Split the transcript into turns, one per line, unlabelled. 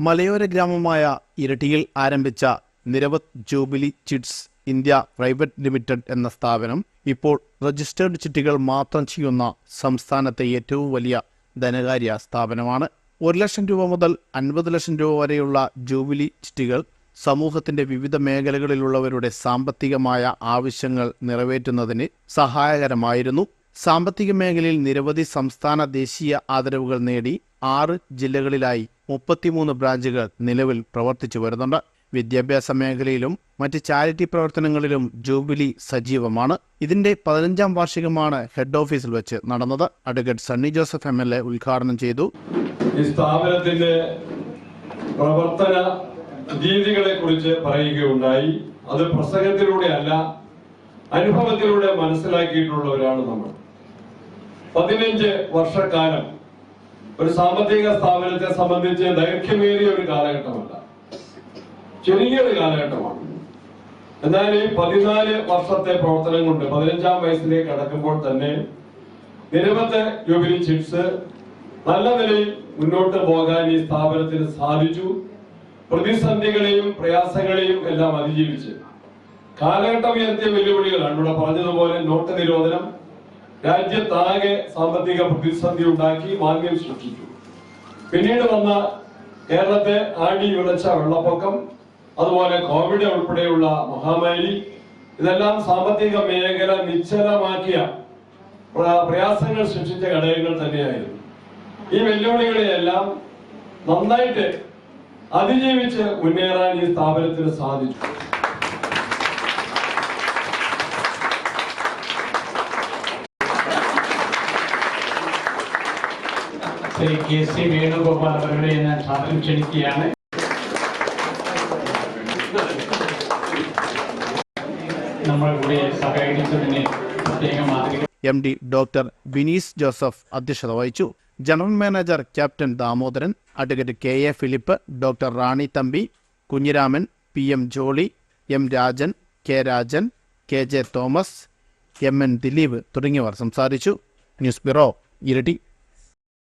മലയോര ഗ്രാമമായ ഇരട്ടിയിൽ ആരംഭിച്ച Niravath jubilee chits India private limited എന്ന സ്ഥാപനം ഇപ്പോൾ രജിസ്റ്റേർഡ് ചിട്ടികൾ മാത്രം ചെയ്യുന്ന സംസ്ഥാനത്തെ ഏറ്റവും വലിയ ധനകാര്യ സ്ഥാപനമാണ്. ഒരു ലക്ഷം രൂപ മുതൽ അൻപത് ലക്ഷം രൂപ വരെയുള്ള ജൂബിലി ചിട്ടികൾ സമൂഹത്തിന്റെ വിവിധ മേഖലകളിലുള്ളവരുടെ സാമ്പത്തികമായ ആവശ്യങ്ങൾ നിറവേറ്റുന്നതിന് സഹായകരമായിരുന്നു. സാമ്പത്തിക മേഖലയിൽ നിരവധി സംസ്ഥാന ദേശീയ ആദരവുകൾ നേടി ആറ് ജില്ലകളിലായി മുപ്പത്തിമൂന്ന് ബ്രാഞ്ചുകൾ നിലവിൽ പ്രവർത്തിച്ചു വരുന്നുണ്ട്. വിദ്യാഭ്യാസ മേഖലയിലും മറ്റ് ചാരിറ്റി പ്രവർത്തനങ്ങളിലും ജൂബിലി സജീവമാണ്. ഇതിന്റെ പതിനഞ്ചാം വാർഷികമാണ് ഹെഡ് ഓഫീസിൽ വെച്ച് നടന്നത്. Advocate Sunny Joseph M L A ഉദ്ഘാടനം ചെയ്തു.
ഈ സ്ഥാപനത്തിന്റെ പ്രവർത്തന രീതികളെ കുറിച്ച് പറയുകയുണ്ടായി. അത് പ്രസംഗത്തിലൂടെ അല്ല അനുഭവത്തിലൂടെ മനസ്സിലാക്കിയിട്ടുള്ളവരാണ് നമ്മൾ. പതിനഞ്ച് വർഷക്കാലം ഒരു സാമ്പത്തിക സ്ഥാപനത്തെ സംബന്ധിച്ച് ദൈർഘ്യമേറിയ ഒരു കാലഘട്ടമല്ല ചെറിയൊരു കാലഘട്ടമാണ്. എന്നാൽ ഈ പതിനാല് വർഷത്തെ പ്രവർത്തനം കൊണ്ട് പതിനഞ്ചാം വയസ്സിലേക്ക് കടക്കുമ്പോൾ തന്നെ നിരവധി ജൂബിലി ചിപ്സ് നല്ല നിലയിൽ മുന്നോട്ട് പോകാൻ ഈ സ്ഥാപനത്തിന് സാധിച്ചു. പ്രതിസന്ധികളെയും പ്രയാസങ്ങളെയും എല്ലാം അതിജീവിച്ച്. കാലഘട്ടം ഉയർത്തിയ വെല്ലുവിളികളാണ്. ഇവിടെ പറഞ്ഞതുപോലെ നോട്ട് നിരോധനം രാജ്യത്താകെ സാമ്പത്തിക പ്രതിസന്ധി ഉണ്ടാക്കി മാന്ദ്യം സൃഷ്ടിച്ചു. പിന്നീട് വന്ന കേരളത്തെ ആടി ഉലച്ച വെള്ളപ്പൊക്കം അതുപോലെ കോവിഡ് ഉൾപ്പെടെയുള്ള മഹാമാരി ഇതെല്ലാം സാമ്പത്തിക മേഖല നിശ്ചലമാക്കിയ പ്ര- പ്രയാസങ്ങൾ സൃഷ്ടിച്ച ഘടകങ്ങൾ തന്നെയായിരുന്നു. ഈ വെല്ലുവിളികളെയെല്ലാം നന്നായിട്ട് അതിജീവിച്ച് മുന്നേറാൻ ഈ സ്ഥാപനത്തിന് സാധിച്ചു.
ശ്രീ കെ സി വേണുഗോപാൽ അവരുടെ ഞാൻ സാധനം ക്ഷണിക്കുകയാണ്. നമ്മൾ കൂടെ സഹകരിച്ചതിന് പ്രത്യേകം
M D doctor Binees Joseph അധ്യക്ഷത വഹിച്ചു. General manager captain Damodaran advocate K A Philip doctor Rani Thampi Kunhiraman P M Jolly M Rajan K Rajan K J Thomas M N Dileep തുടങ്ങിയവർ സംസാരിച്ചു. ന്യൂസ് ബ്യൂറോ ഇരട്ടി.